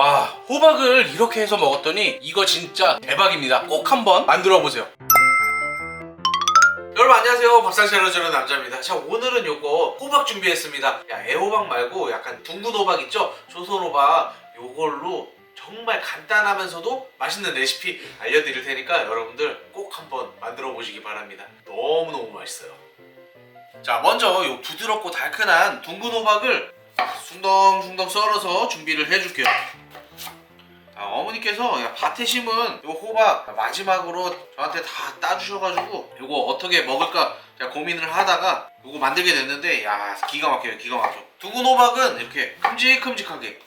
와 호박을 이렇게 해서 먹었더니 이거 진짜 대박입니다. 꼭 한번 만들어 보세요. 여러분 안녕하세요. 밥상차려 저는 남자입니다. 자 오늘은 요거 호박 준비했습니다. 야 애호박 말고 약간 둥근 호박 있죠? 조선 호박. 요걸로 정말 간단하면서도 맛있는 레시피 알려드릴 테니까 여러분들 꼭 한번 만들어 보시기 바랍니다. 너무너무 맛있어요. 자 먼저 요 부드럽고 달큰한 둥근 호박을 숭덩숭덩 썰어서 준비를 해줄게요. 아, 어머니께서 야, 밭에 심은 요 호박 마지막으로 저한테 다 따주셔가지고 요거 어떻게 먹을까 제가 고민을 하다가 요거 만들게 됐는데 야 기가 막혀요 기가 막혀. 둥근 호박은 이렇게 큼직큼직하게.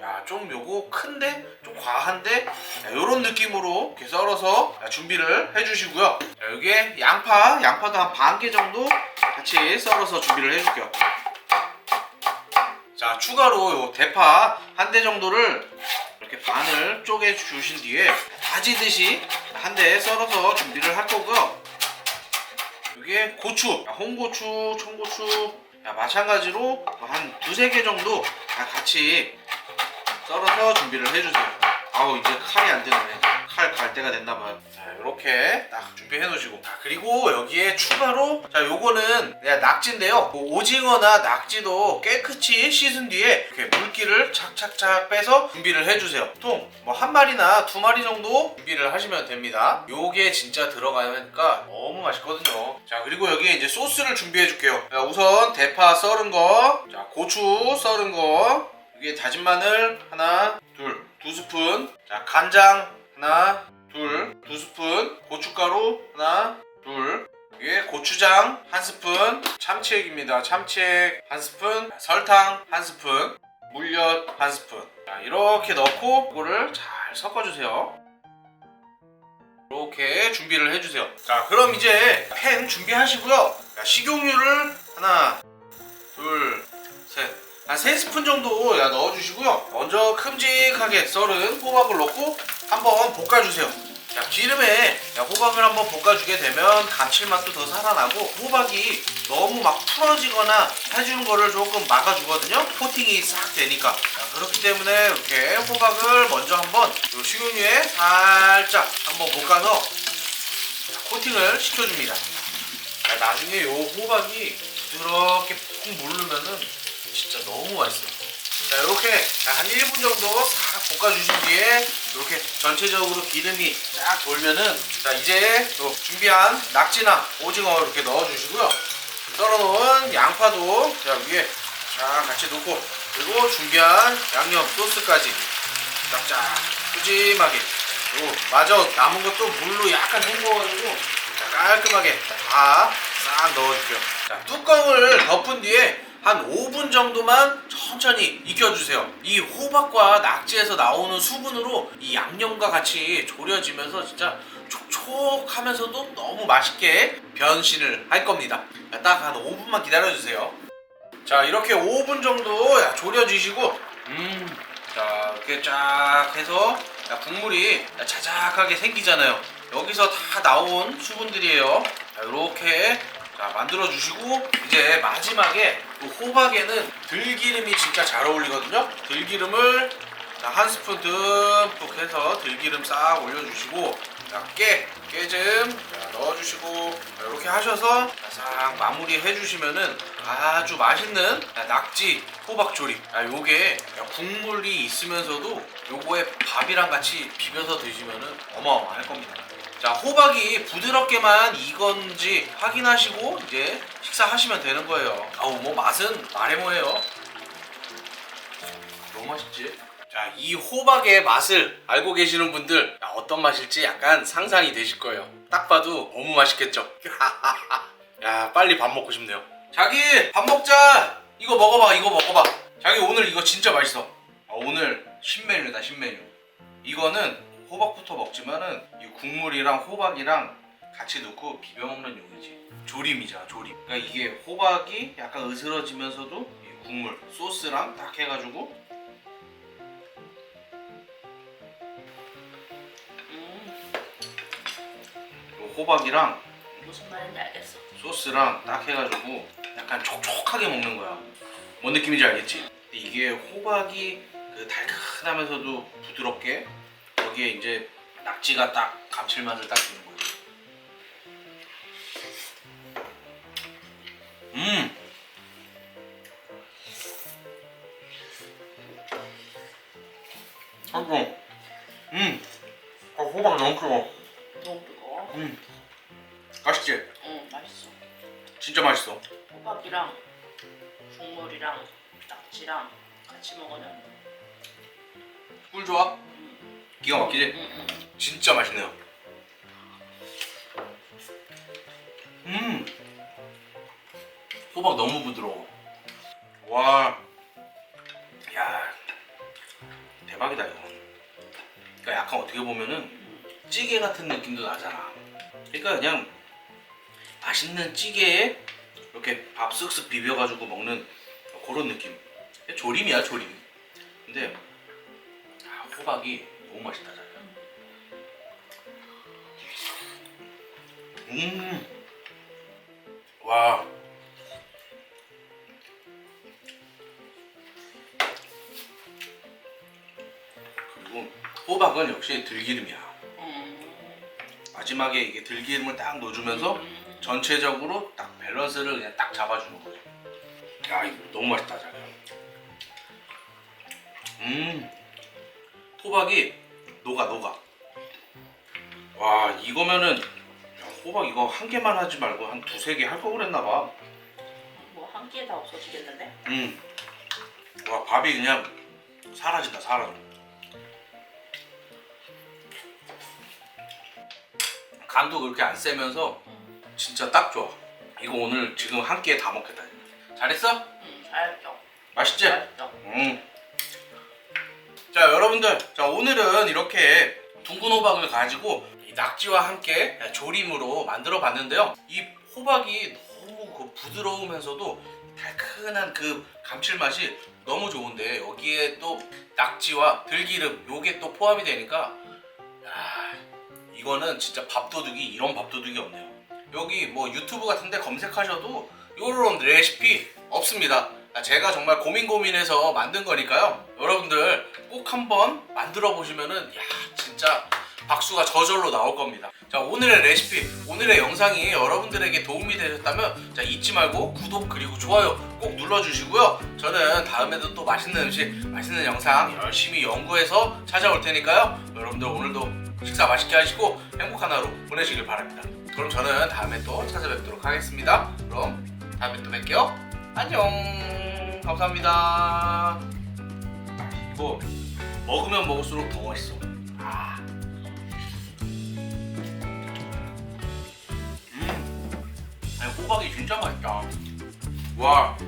야좀 요거 큰데? 좀 과한데? 요런 느낌으로 이렇게 썰어서 야, 준비를 해주시고요. 자, 여기에 양파 양파도 한 반 개 정도 같이 썰어서 준비를 해줄게요. 자 추가로 요 대파 한 대 정도를 이렇게 반을 쪼개 주신 뒤에 다지듯이 한 대 썰어서 준비를 할 거고요. 이게 고추, 야, 홍고추, 청고추, 야, 마찬가지로 한 두세 개 정도 다 같이 썰어서 준비를 해주세요. 아우 이제 칼이 안 되네. 칼갈 때가 됐나 봐요. 자 이렇게 딱 준비해 놓으시고 자 그리고 여기에 추가로 자 요거는 내가 낙지인데요. 뭐 오징어나 낙지도 깨끗이 씻은 뒤에 이렇게 물기를 착착착 빼서 준비를 해 주세요. 보통 뭐 한 마리나 두 마리 정도 준비를 하시면 됩니다. 요게 진짜 들어가니까 너무 맛있거든요. 자 그리고 여기에 이제 소스를 준비해 줄게요. 자 우선 대파 썰은 거, 자 고추 썰은 거, 여기에 다진 마늘 하나, 둘, 두 스푼, 자 간장 하나, 둘, 두 스푼, 고춧가루 하나, 둘, 위에 고추장 한 스푼, 참치액입니다. 참치액 한 스푼, 설탕 한 스푼, 물엿 한 스푼. 자, 이렇게 넣고 이거를 잘 섞어주세요. 이렇게 준비를 해주세요. 자, 그럼 이제 팬 준비하시고요. 자, 식용유를 하나, 둘, 셋. 한 3스푼 정도 야, 넣어주시고요. 먼저 큼직하게 썰은 호박을 넣고 한번 볶아주세요. 자, 기름에 야, 호박을 한번 볶아주게 되면 감칠맛도 더 살아나고 호박이 너무 막 풀어지거나 해주는 거를 조금 막아주거든요. 코팅이 싹 되니까. 자, 그렇기 때문에 이렇게 호박을 먼저 한번 요 식용유에 살짝 한번 볶아서 자, 코팅을 시켜줍니다. 자, 나중에 요 호박이 부드럽게 푹 무르면은 진짜 너무 맛있어요. 자, 이렇게 한 1분 정도 싹 볶아주신 뒤에 이렇게 전체적으로 기름이 쫙 돌면은 자, 이제 또 준비한 낙지나 오징어 이렇게 넣어주시고요. 썰어놓은 양파도 자, 위에 쫙 같이 넣고 그리고 준비한 양념 소스까지 쫙쫙 푸짐하게 그리고 마저 남은 것도 물로 약간 헹궈가지고 자, 깔끔하게 다 싹 넣어줄게요. 자, 뚜껑을 덮은 뒤에 한 5분 정도만 천천히 익혀주세요. 이 호박과 낙지에서 나오는 수분으로 이 양념과 같이 졸여지면서 진짜 촉촉하면서도 너무 맛있게 변신을 할 겁니다. 딱 한 5분만 기다려주세요. 자, 이렇게 5분 정도 야, 졸여주시고, 음, 자, 이렇게 쫙 해서 야, 국물이 야, 자작하게 생기잖아요. 여기서 다 나온 수분들이에요. 자, 이렇게 자, 만들어 주시고 이제 마지막에 그 호박에는 들기름이 진짜 잘 어울리거든요. 들기름을 자, 한 스푼 듬뿍 해서 들기름 싹 올려주시고 자, 깨, 자, 넣어주시고 자, 이렇게 하셔서 자, 싹 마무리 해 주시면은 아주 맛있는 자, 낙지 호박조림 아, 요게 야, 국물이 있으면서도 요거에 밥이랑 같이 비벼서 드시면은 어마어마할 겁니다. 자 호박이 부드럽게만 익었는지 확인하시고 이제 식사하시면 되는 거예요. 아우 뭐 맛은 말해 뭐해요? 너무 맛있지? 자 이 호박의 맛을 알고 계시는 분들 야, 어떤 맛일지 약간 상상이 되실 거예요. 딱 봐도 너무 맛있겠죠? 야 빨리 밥 먹고 싶네요. 자기 밥 먹자! 이거 먹어봐 이거 먹어봐. 자기 오늘 이거 진짜 맛있어. 아, 오늘 신메뉴다 신메뉴. 이거는 호박부터 먹지만은 이 국물이랑 호박이랑 같이 넣고 비벼 먹는 용이지. 조림이잖아 조림. 그러니까 이게 호박이 약간 으스러지면서도 이 국물 소스랑 딱 해가지고. 음. 요 호박이랑 무슨 말인지 알겠어. 소스랑 딱 해가지고 약간 촉촉하게 먹는 거야. 뭔 느낌인지 알겠지? 근데 이게 호박이 그 달큰하면서도 부드럽게 거기에 이제 낙지가 딱 감칠맛을 딱 주는 거예요. 음. 아이고. 음. 아, 호박 너무 크고. 너무 뜨거워. 음. 맛있지? 응 맛있어. 진짜 맛있어. 호박이랑 국물이랑 낙지랑 같이 먹으면 꿀 좋아? 음, 기가 막히지? 응, 응. 진짜 맛있네요. 음. 호박 너무 부드러워. 와. 야. 대박이다 이거. 그러니까 약간 어떻게 보면은 찌개 같은 느낌도 나잖아. 그러니까 그냥 맛있는 찌개에 이렇게 밥 쓱쓱 비벼가지고 먹는 그런 느낌. 조림이야 조림. 근데 아, 호박이 너무 맛있다 자기야. 음. 와. 그리고 호박은 역시 들기름이야. 음, 마지막에 이게 들기름을 딱 넣어주면서 음. 전체적으로 딱 밸런스를 그냥 딱 잡아주는 거죠. 야, 이거 너무 맛있다, 자기야. 음. 호박이 녹아, 녹아. 와, 이거면은 야, 호박 이거 한 개만 하지 말고 한 두세 개 할 거 그랬나 봐. 뭐 한 끼에 다 없어지겠는데? 음. 와 밥이 그냥 사라진다 사라져. 간도 그렇게 안 세면서 응, 진짜 딱 좋아. 이거 오늘 지금 한 끼에 다 먹겠다. 잘했어? 응 잘했죠. 맛있지? 잘했죠. 음. 자 여러분들, 자 오늘은 이렇게 둥근 호박을 가지고 이 낙지와 함께 조림으로 만들어 봤는데요. 이 호박이 너무 그 부드러우면서도 달큰한 그 감칠맛이 너무 좋은데 여기에 또 낙지와 들기름 요게 또 포함이 되니까 야, 이거는 진짜 밥도둑이 이런 밥도둑이 없네요. 여기 뭐 유튜브 같은데 검색하셔도 요런 레시피 없습니다. 아, 제가 정말 고민 고민해서 만든 거니까요. 여러분들 꼭 한번 만들어 보시면은 야 진짜 박수가 저절로 나올 겁니다. 자 오늘의 레시피, 오늘의 영상이 여러분들에게 도움이 되셨다면 자 잊지 말고 구독 그리고 좋아요 꼭 눌러주시고요. 저는 다음에도 또 맛있는 음식, 맛있는 영상 열심히 연구해서 찾아올 테니까요. 여러분들 오늘도 식사 맛있게 하시고 행복한 하루 보내시길 바랍니다. 그럼 저는 다음에 또 찾아뵙도록 하겠습니다. 그럼 다음에 또 뵐게요. 안녕. 감사합니다. 이거 먹으면 먹을수록 더 맛있어. 아. 음. 아니 호박이 진짜 맛있다. 와.